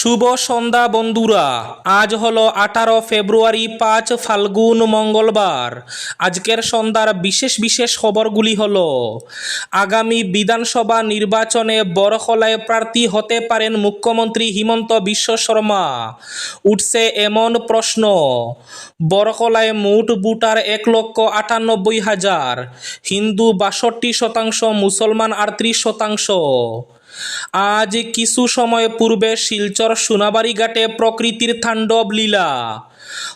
শুভ সন্ধ্যা বন্ধুরা। আজ হলো আঠারো ফেব্রুয়ারি, পাঁচ ফাল্গুন, মঙ্গলবার। আজকের সন্ধ্যার বিশেষ বিশেষ খবরগুলি হল, আগামী বিধানসভা নির্বাচনে বরখলায় প্রার্থী হতে পারেন মুখ্যমন্ত্রী হিমন্ত বিশ্ব শর্মা। উঠছে এমন প্রশ্ন বরকলায় মোট ভোটার এক লক্ষ আটানব্বই হাজার, হিন্দু বাষট্টি শতাংশ, মুসলমান আটত্রিশ শতাংশ। আজ কিছু সময় পূর্বে শিলচর সোনাবাড়ি ঘাটে প্রকৃতির তাণ্ডব লীলা।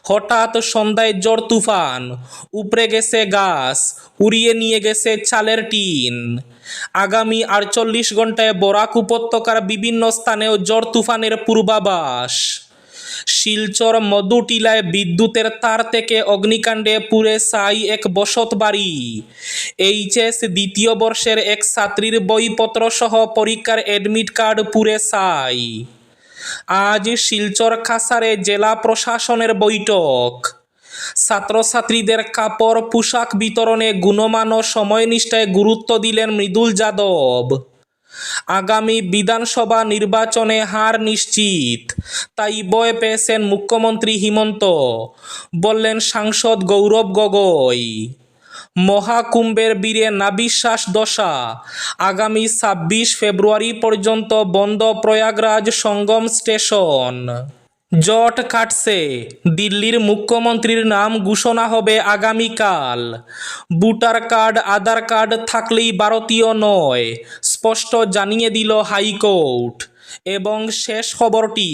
হঠাৎ সন্ধ্যায় জ্বর তুফান, উপড়ে গেছে গাছ, উড়িয়ে নিয়ে গেছে চালের টিন। আগামী আটচল্লিশ ঘন্টায় বরাক উপত্যকার বিভিন্ন স্থানেও জ্বর তুফানের পূর্বাভাস। শিলচর মধুটিলায় বিদ্যুতের তার থেকে অগ্নিকাণ্ডে পুড়ে সাই এক বসত বাড়ি। এইচএস দ্বিতীয় বর্ষের এক ছাত্রীর বইপত্র সহ পরীক্ষার অ্যাডমিট কার্ড পুড়ে সাই আজ শিলচর খাসারে জেলা প্রশাসনের বৈঠক। ছাত্রছাত্রীদের কাপড় পোশাক বিতরণে গুণমান ও সময়নিষ্ঠায় গুরুত্ব দিলেন মৃদুল যাদব। আগামী বিধানসভা নির্বাচনে হার নিশ্চিত। তাই বয় পেয়েছেন মুখ্যমন্ত্রী হিমন্ত। বললেন সাংসদ গৌরব গগৈ, মহাকুম্ভের বীরে নাবিশ্বাস দশা। আগামী ছাব্বিশ ফেব্রুয়ারি পর্যন্ত বন্ধ প্রয়াগরাজ সঙ্গম স্টেশন। জট কাটছে। দিল্লির মুখ্যমন্ত্রীর নাম ঘোষণা হবে আগামীকাল। ভোটার কার্ড, আধার কার্ড থাকলেই ভারতীয় নয়, স্পষ্ট জানিয়ে দিল হাইকোর্ট। এবং শেষ খবরটি,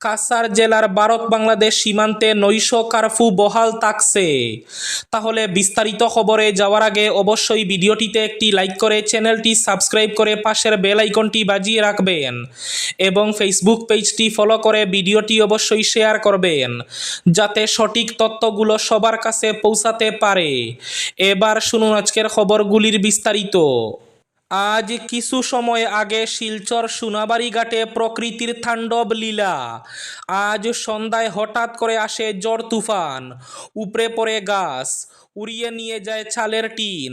কাসার জেলার ভারত বাংলাদেশ সীমান্তে নৈশ কারফু বহাল থাকছে। তাহলে বিস্তারিত খবরে যাওয়ার আগে অবশ্যই ভিডিওটিতে একটি লাইক করে চ্যানেলটি সাবস্ক্রাইব করে পাশের বেল আইকনটি বাজিয়ে রাখবেন এবং ফেসবুক পেজটি ফলো করে ভিডিওটি অবশ্যই শেয়ার করবেন যাতে সঠিক তথ্যগুলো সবার কাছে পৌঁছাতে পারে। এবার শুনুন আজকের খবরগুলির বিস্তারিত। আজ কিছু সময় আগে শিলচর সোনাবাড়ি ঘাটে প্রকৃতির তাণ্ডব লীলা। আজ সন্ধ্যায় হঠাৎ করে আসে জ্বর তুফান। উপড়ে পড়ে গাছ, উড়িয়ে নিয়ে যায় চালের টিন।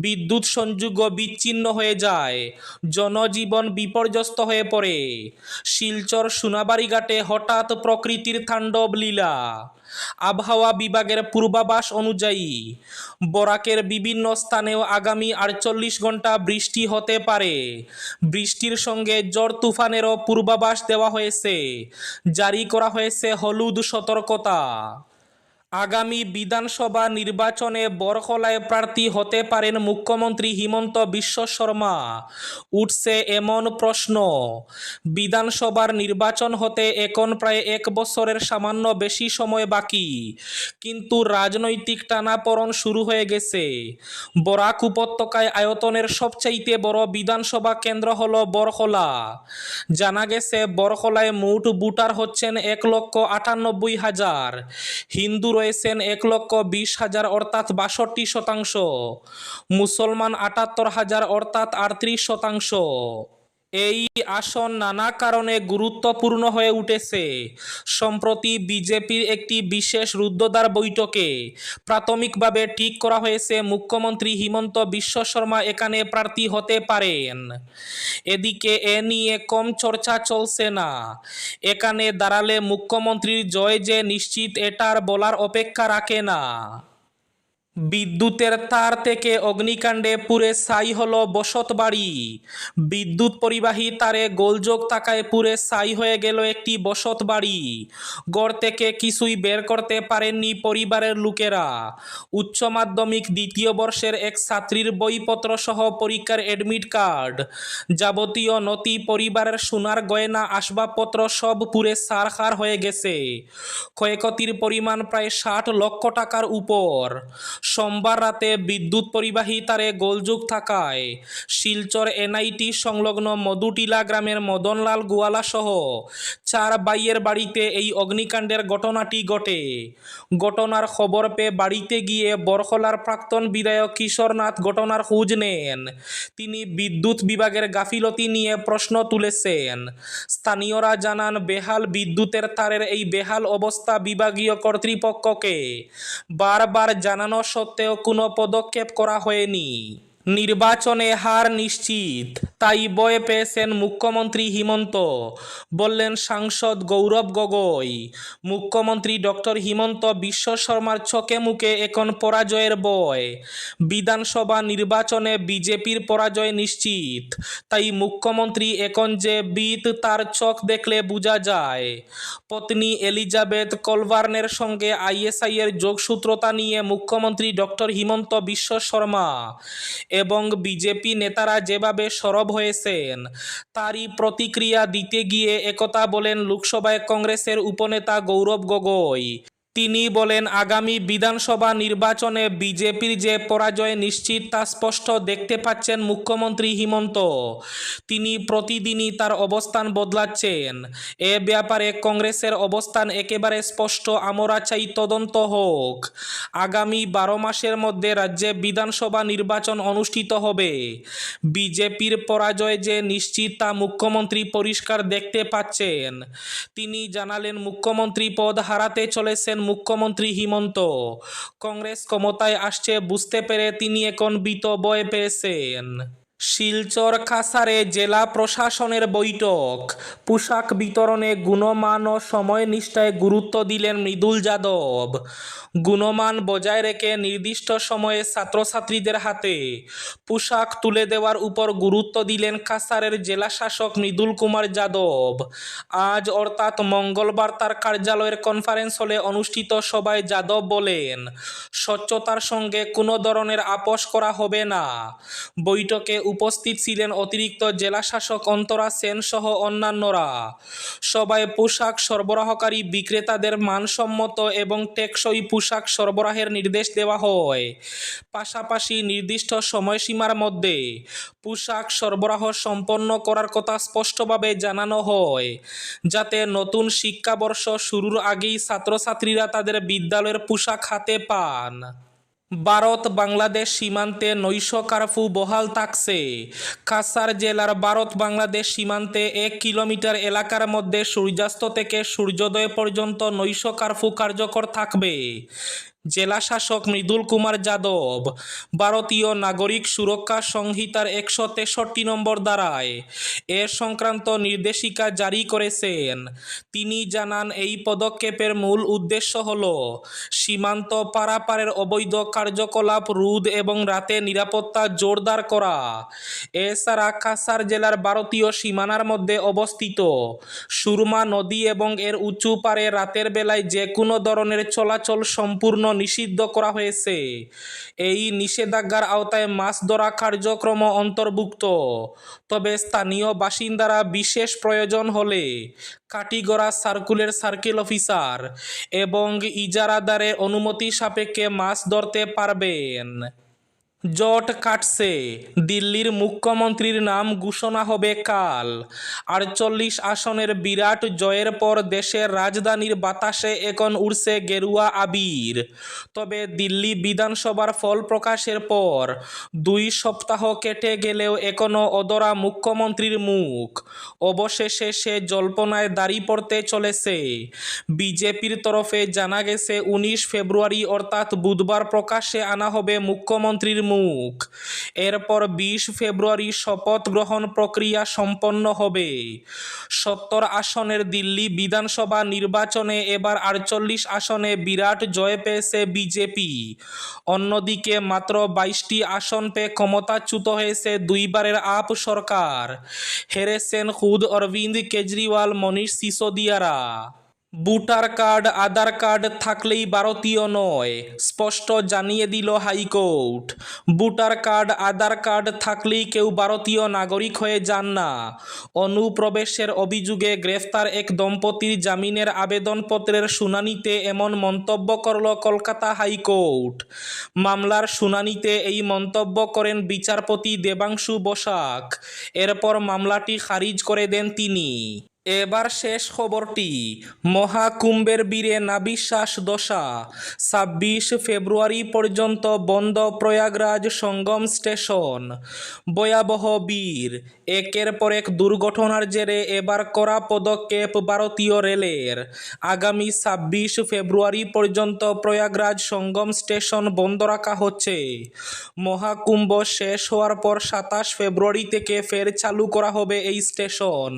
বিদ্যুৎ সংযোগ বিচ্ছিন্ন হয়ে যায়, জনজীবন বিপর্যস্ত হয়ে পড়ে। শিলচর সোনাবাড়ি ঘাটে হঠাৎ প্রকৃতির তাণ্ডব লীলা। আবহাওয়া বিভাগের পূর্বাভাস অনুযায়ী, বরাকের বিভিন্ন স্থানেও আগামী আটচল্লিশ ঘণ্টা বৃষ্টি হতে পারে। বৃষ্টির সঙ্গে জ্বর তুফানেরও পূর্বাভাস দেওয়া হয়েছে। জারি করা হয়েছে হলুদ সতর্কতা। আগামী বিধানসভা নির্বাচনে বরকলায় প্রার্থী হতে পারেন মুখ্যমন্ত্রী হিমন্ত বিশ্ব শর্মা। উঠছে এমন প্রশ্ন। বিধানসভার নির্বাচন হতে এখন প্রায় এক বছরের সামান্য বেশি সময় বাকি। কিন্তু রাজনৈতিক টানাপড়ন শুরু হয়ে গেছে। বরাক উপত্যকায় আয়তনের সবচাইতে বড় বিধানসভা কেন্দ্র হল বরকলা জানা গেছে বরকলায় মোট ভোটার হচ্ছেন এক লক্ষ আটানব্বই হাজার। হিন্দু রয়েছেন এক লক্ষ বিশ হাজার অর্থাৎ বাষট্টি শতাংশ। মুসলমান আটাত্তর হাজার অর্থাৎ আটত্রিশ শতাংশ। এই আসন নানা কারণে গুরুত্বপূর্ণ হয়ে উঠেছে। সম্প্রতি বিজেপির একটি বিশেষ রুদ্ধদ্বার বৈঠকে প্রাথমিকভাবে ঠিক করা হয়েছে, মুখ্যমন্ত্রী হিমন্ত বিশ্ব শর্মা এখানে প্রার্থী হতে পারেন। এদিকে এ নিয়ে কম চর্চা চলছে না। এখানে দাঁড়ালে মুখ্যমন্ত্রীর জয় যে নিশ্চিত, এটার বলার অপেক্ষা রাখে না। বিদ্যুতের তার থেকে অগ্নিকাণ্ডে পুরে ছাই হলো বসত বাড়ি। বিদ্যুৎ পরিবাহী তারে গোলযোগ তাকায় পুরে ছাই হয়ে গেল একটি বসত বাড়ি। গড় থেকে কিছুই বের করতে পারেননি পরিবারের লোকেরা। উচ্চ মাধ্যমিক দ্বিতীয় বর্ষের এক ছাত্রীর বইপত্র সহ পরীক্ষার অ্যাডমিট কার্ড যাবতীয় নথি, পরিবারের সোনার গয়না, আসবাবপত্র সব পুরে সারখার হয়ে গেছে। ক্ষয়ক্ষতির পরিমাণ প্রায় ষাট লক্ষ টাকার উপর। সোমবার রাতে বিদ্যুৎ পরিবাহী তারে গোলযোগ থাকায় শিলচর এনআইটি সংলগ্ন মধুটিলা গ্রামের মদনলাল গোয়ালা সহ চার বাইয়ের বাড়িতে এই অগ্নিকাণ্ডের ঘটনাটি ঘটে। ঘটনার খবর পেয়ে বাড়িতে গিয়ে বরখলার প্রাক্তন বিধায়ক কিশোরনাথ ঘটনার খোঁজ নেন। তিনি বিদ্যুৎ বিভাগের গাফিলতি নিয়ে প্রশ্ন তুলেছেন। স্থানীয়রা জানান, বেহাল বিদ্যুতের তারের এই বেহাল অবস্থা বিভাগীয় কর্তৃপক্ষকে বারবার জানানো সত্ত্বেও কোনো পদক্ষেপ করা হয়নি। নির্বাচনে হার নিশ্চিত। তাই বয়ে পেয়েছেন মুখ্যমন্ত্রী হিমন্ত। বললেন সাংসদ গৌরব গগৈ, মুখ্যমন্ত্রী ডক্টর হিমন্ত বিশ্ব শর্মার চোখে মুখে এখন পরাজয়ের বয়। বিধানসভা নির্বাচনে বিজেপির পরাজয় নিশ্চিত, তাই মুখ্যমন্ত্রী এখন যে বিত তার চোখ দেখলে বোঝা যায়। পত্নী এলিজাবেথ কলভার্নের সঙ্গে আইএসআইয়ের যোগসূত্রতা নিয়ে মুখ্যমন্ত্রী ডক্টর হিমন্ত বিশ্ব শর্মা এবং বিজেপি নেতারা যেভাবে সরব হয়েছেন। তারই প্রতিক্রিয়া দিতে গিয়ে একথা বলেন লোকসভায় কংগ্রেসের উপনেতা গৌরব গগৈ। তিনি বলেন, আগামী বিধানসভা নির্বাচনে বিজেপির যে পরাজয় নিশ্চিত তা স্পষ্ট দেখতে পাচ্ছেন মুখ্যমন্ত্রী হিমন্ত। তিনি প্রতিদিনই তার অবস্থান বদলাচ্ছেন। এ ব্যাপারে কংগ্রেসের অবস্থান একেবারে স্পষ্ট আমরা চাই তদন্ত হোক। আগামী বারো মাসের মধ্যে রাজ্যে বিধানসভা নির্বাচন অনুষ্ঠিত হবে। বিজেপির পরাজয় যে নিশ্চিত তা মুখ্যমন্ত্রী পরিষ্কার দেখতে পাচ্ছেন। তিনি জানালেন, মুখ্যমন্ত্রী পদ হারাতে চলেছেন মুখ্যমন্ত্রী হিমন্ত। কংগ্রেস ক্ষমতায় আসছে বুঝতে পেরে তিনি এখন বিত বয় পেয়েছেন। শিলচর কাসারে জেলা প্রশাসনের বৈঠক। পোশাক বিতরণে গুণমান ও সময় নিষ্ঠায় গুরুত্ব দিলেন মৃদুল যাদব। গুণমান বজায় রেখে নির্দিষ্ট সময়ে ছাত্রছাত্রীদের হাতে পোশাক তুলে দেওয়ার উপর গুরুত্ব দিলেন কাসারের জেলা শাসক মৃদুল কুমার যাদব। আজ অর্থাৎ মঙ্গলবার তার কার্যালয়ের কনফারেন্স হলে অনুষ্ঠিত সভায় যাদব বলেন, স্বচ্ছতার সঙ্গে কোনো ধরনের আপোষ করা হবে না। বৈঠকে উপস্থিত ছিলেন অতিরিক্ত জেলা শাসক অন্তরা সেন সহ অন্যান্যরা। সবাই পোশাক সরবরাহকারী বিক্রেতাদের মানসম্মত এবং টেকসই পোশাক সরবরাহের নির্দেশ দেওয়া হয়। পাশাপাশি নির্দিষ্ট সময়সীমার মধ্যে পোশাক সরবরাহ সম্পন্ন করার কথা স্পষ্টভাবে জানানো হয়, যাতে নতুন শিক্ষাবর্ষ শুরুর আগেই ছাত্রছাত্রীরা তাদের বিদ্যালয়ের পোশাক হাতে পান। ভারত বাংলাদেশ সীমান্তে নৈশ কারফু বহাল থাকছে। কাসার জেলার ভারত বাংলাদেশ সীমান্তে এক কিলোমিটার এলাকার মধ্যে সূর্যাস্ত থেকে সূর্যোদয় পর্যন্ত নৈশ কারফু কার্যকর থাকবে। জেলা শাসক মৃদুল কুমার যাদব, ভারতীয় নাগরিক সুরক্ষা সংহিতার একশো তেষট্টি নম্বর দ্বারায় এ সংক্রান্ত নির্দেশিকা জারি করেছেন। তিনি জানান, এই পদক্ষেপের মূল উদ্দেশ্য হল সীমান্ত পারাপারের অবৈধ কার্যকলাপ রোধ এবং রাতে নিরাপত্তা জোরদার করা। এছাড়া কাসার জেলার ভারতীয় সীমানার মধ্যে অবস্থিত সুরমা নদী এবং এর উঁচু পারে রাতের বেলায় যে কোনো ধরনের চলাচল সম্পূর্ণ নিষিদ্ধ করা হয়েছে। এই নিষেধাজ্ঞার আওতায় মাছ ধরা কার্যক্রম অন্তর্ভুক্ত। তবে স্থানীয় বাসিন্দারা বিশেষ প্রয়োজন হলে কাটিগড়া সার্কুলের সার্কেল অফিসার এবং ইজারাদারের অনুমতি সাপেক্ষে মাছ ধরতে পারবেন। জট কাটছে। দিল্লির মুখ্যমন্ত্রীর নাম ঘোষণা হবে কাল। আটচল্লিশ আসনের বিরাট জয়ের পর দেশের রাজধানীর বাতাসে এখন উড়ছে গেরুয়া আবির। তবে দিল্লি বিধানসভার ফল প্রকাশের পর দুই সপ্তাহ কেটে গেলেও এখনও অদরা মুখ্যমন্ত্রীর মুখ। অবশেষে সে জল্পনায় দাড়ি পড়তে চলেছে। বিজেপির তরফে জানা গেছে, উনিশ ফেব্রুয়ারি অর্থাৎ বুধবার প্রকাশ্যে আনা হবে মুখ্যমন্ত্রীর মুখ। এরপর বিশ ফেব্রুয়ারি শপথ গ্রহণ প্রক্রিয়া সম্পন্ন হবে। সত্তর আসনের দিল্লি বিধানসভা নির্বাচনে এবার আটচল্লিশ আসনে বিরাট জয় পেয়েছে বিজেপি। অন্যদিকে মাত্র বাইশটি আসন পেয়ে ক্ষমতাচ্যুত হয়েছে দুইবারের আপ সরকার। হেরেছেন খুদ অরবিন্দ কেজরিওয়াল, মনীষ সিসোদিয়ারা। ভোটার কার্ড, আধার কার্ড থাকলেই ভারতীয় নয়, স্পষ্ট জানিয়ে দিল high court. Voter card, Aadhaar card থাকলেই কেউ ভারতীয় নাগরিক হয়ে যান না। অনুপ্রবেশের অভিযোগে গ্রেফতার এক দম্পতির জামিনের আবেদনপত্রের শুনানিতে এমন মন্তব্য করল কলকাতা হাইকোর্ট। মামলার শুনানিতে এই মন্তব্য করেন বিচারপতি দেবাংশু বসাক। এরপর মামলাটি খারিজ করে দেন তিনি। এবার শেষ খবরটি। মহাকুম্ভের বীরে নাবিশ্বাস দশা। ছাব্বিশ ফেব্রুয়ারি পর্যন্ত বন্ধ প্রয়াগরাজ সঙ্গম স্টেশন। ভয়াবহ বীর। একের পর এক দুর্ঘটনার জেরে এবার করা পদক্ষেপ ভারতীয় রেলের। আগামী ছাব্বিশ ফেব্রুয়ারি পর্যন্ত প্রয়াগরাজ সঙ্গম স্টেশন বন্ধ রাখা হচ্ছে। মহাকুম্ভ শেষ হওয়ার পর সাতাশ ফেব্রুয়ারি থেকে ফের চালু করা হবে এই স্টেশন।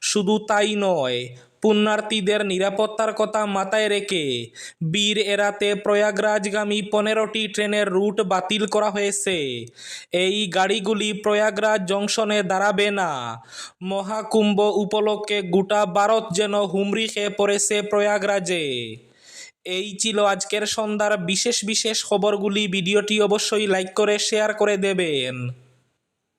শুধু তাই নয়। পুণ্যার্থীদের নিরাপত্তার কথা মাথায় রেখে বীর এরাতে প্রয়াগরাজগামী পনেরোটি ট্রেনের রুট বাতিল করা হয়েছে। এই গাড়িগুলি প্রয়াগরাজ জংশনে দাঁড়াবে না। মহাকুম্ভ উপলক্ষে গোটা ভারত যেন হুমড়ি খেয়ে পড়েছে প্রয়াগরাজে। এই ছিল আজকের সন্ধ্যার বিশেষ বিশেষ খবরগুলি। ভিডিওটি অবশ্যই লাইক করে, শেয়ার করে দেবেন।